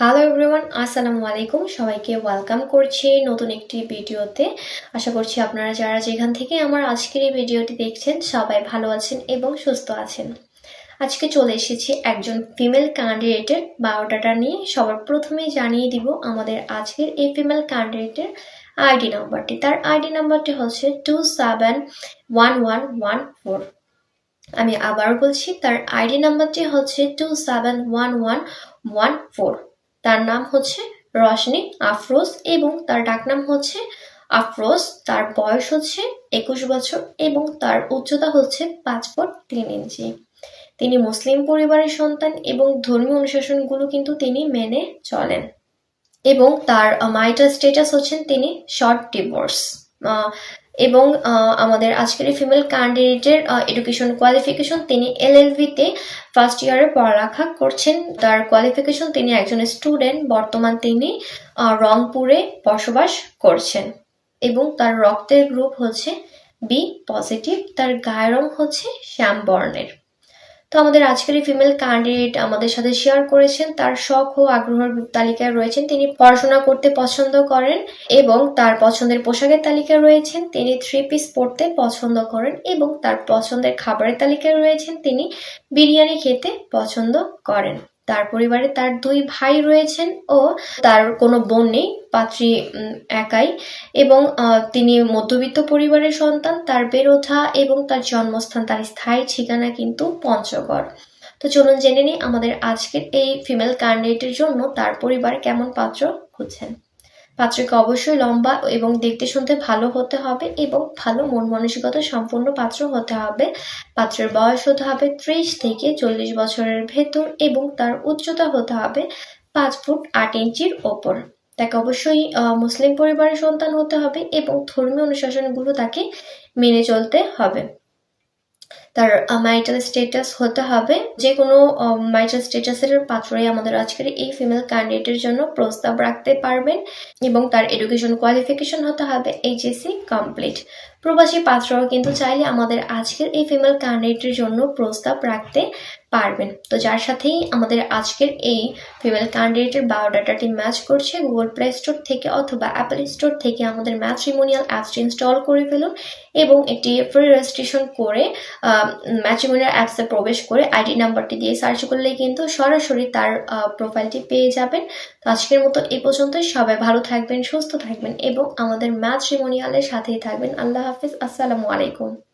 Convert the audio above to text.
Hello everyone আসসালামু আলাইকুম সবাইকে ওয়েলকাম করছি নতুন একটি ভিডিওতে। আশা করছি আপনারা যারা যেখান থেকে আমার আজকের এই ভিডিওটি দেখছেন, সবাই ভালো আছেন এবং সুস্থ আছেন। আজকে চলে এসেছি একজন ফিমেল ক্যান্ডিডেটের বায়োডাটা নিয়ে। সবার প্রথমেই জানিয়ে দিব আমাদের আজকের এই ফিমেল ক্যান্ডিডেটের আইডি নাম্বারটি তার আইডি নাম্বারটি হচ্ছে two seven one one one four আমি আবার বলছি, তার আইডি নাম্বারটি হচ্ছে two seven one one one four তার নাম হচ্ছে রশনি আফরোজ এবং তার ডাকনাম হচ্ছে আফরোজ। তার বয়স হচ্ছে একুশ বছর এবং তার উচ্চতা হচ্ছে পাঁচ ফুট তিন ইঞ্চি। তিনি মুসলিম পরিবারের সন্তান এবং ধর্মীয় অনুশাসনগুলো কিন্তু তিনি মেনে চলেন। এবং তার মাইটার স্টেটাস হচ্ছেন তিনি শর্ট ডিভোর্স এবং আমাদের আজকের ফিমেল ক্যান্ডিডেটের এডুকেশন কোয়ালিফিকেশন তিনি এলএলভিতে ফার্স্ট ইয়ারে পড়ালেখা করছেন। তার কোয়ালিফিকেশন তিনি একজন স্টুডেন্ট বর্তমান তিনি রংপুরে বসবাস করছেন। এবং তার রক্তের গ্রুপ হচ্ছে বি পজিটিভ তার গায়ের রং হচ্ছে শ্যাম বর্ণের তো আমাদের আজকের ফিমেল ক্যান্ডিডেট আমাদের সাথে শেয়ার করেছেন। তার শখ ও আগ্রহের তালিকায় রয়েছেন। তিনি পড়াশোনা করতে পছন্দ করেন এবং তার পছন্দের পোশাকের তালিকায় রয়েছেন। তিনি থ্রি পিস পড়তে পছন্দ করেন এবং তার পছন্দের খাবারের তালিকায় রয়েছেন। তিনি বিরিয়ানি খেতে পছন্দ করেন। তার পরিবারে তার দুই ভাই রয়েছেন ও তার কোনো বোন নেই, পাত্রী একাই এবং তিনি মধ্যবিত্ত পরিবারের সন্তান, তার ওঠা এবং তার জন্মস্থান, তার স্থায়ী ঠিকানা কিন্তু পঞ্চগড়। তো চলুন জেনে নিই আমাদের আজকের এই ফিমেল ক্যান্ডিডেটের জন্য তার পরিবার কেমন পাত্র খুঁজছেন। পাত্রকে অবশ্যই লম্বা এবং দেখতে শুনতে ভালো হতে হবে এবং ভালো মন মানসিকতা সম্পূর্ণ পাত্র হতে হবে। পাত্রের বয়স হতে হবে ত্রিশ থেকে চল্লিশ বছরের ভেতর এবং তার উচ্চতা হতে হবে পাঁচ ফুট আট ইঞ্চির ওপর। তাকে অবশ্যই মুসলিম পরিবারের সন্তান হতে হবে এবং ধর্মীয় অনুশাসনগুলো তাকে মেনে চলতে হবে। তার মাইটাল স্টেটাস হতে হবে। যে কোনো মাইটাল স্টেটাসের পাত্রই আমাদের আজকের এই ফিমেল ক্যান্ডিডেটের জন্য প্রস্তাব রাখতে পারবেন এবং তার এডুকেশন কোয়ালিফিকেশন হতে হবে এইচএসসি কমপ্লিট প্রবাসী পাত্রও কিন্তু চাইলে আমাদের আজকের এই ফিমেল ক্যান্ডিডেটের জন্য প্রস্তাব রাখতে পারবেন। তো যার সাথেই আমাদের আজকের এই ফিমেল ক্যান্ডিডেটের বায়োডাটাটি ম্যাচ করছে গুগল প্লে স্টোর থেকে অথবা অ্যাপল স্টোর থেকে আমাদের ম্যাচ ম্যাট্রিমোনিয়াল অ্যাপসটি ইনস্টল করে ফেলুন এবং একটি ফ্রি রেজিস্ট্রেশন করে ম্যাট্রিমোনিয়াল অ্যাপসে প্রবেশ করে আইডি নাম্বারটি দিয়ে সার্চ করলেই কিন্তু সরাসরি তার প্রোফাইলটি পেয়ে যাবেন। তো আজকের মতো এই পর্যন্তই। সবাই ভালো থাকবেন, সুস্থ থাকবেন এবং আমাদের ম্যাট্রিমোনিয়ালের সাথেই থাকবেন। আল্লাহ হাফিজ। আসসালামু আলাইকুম।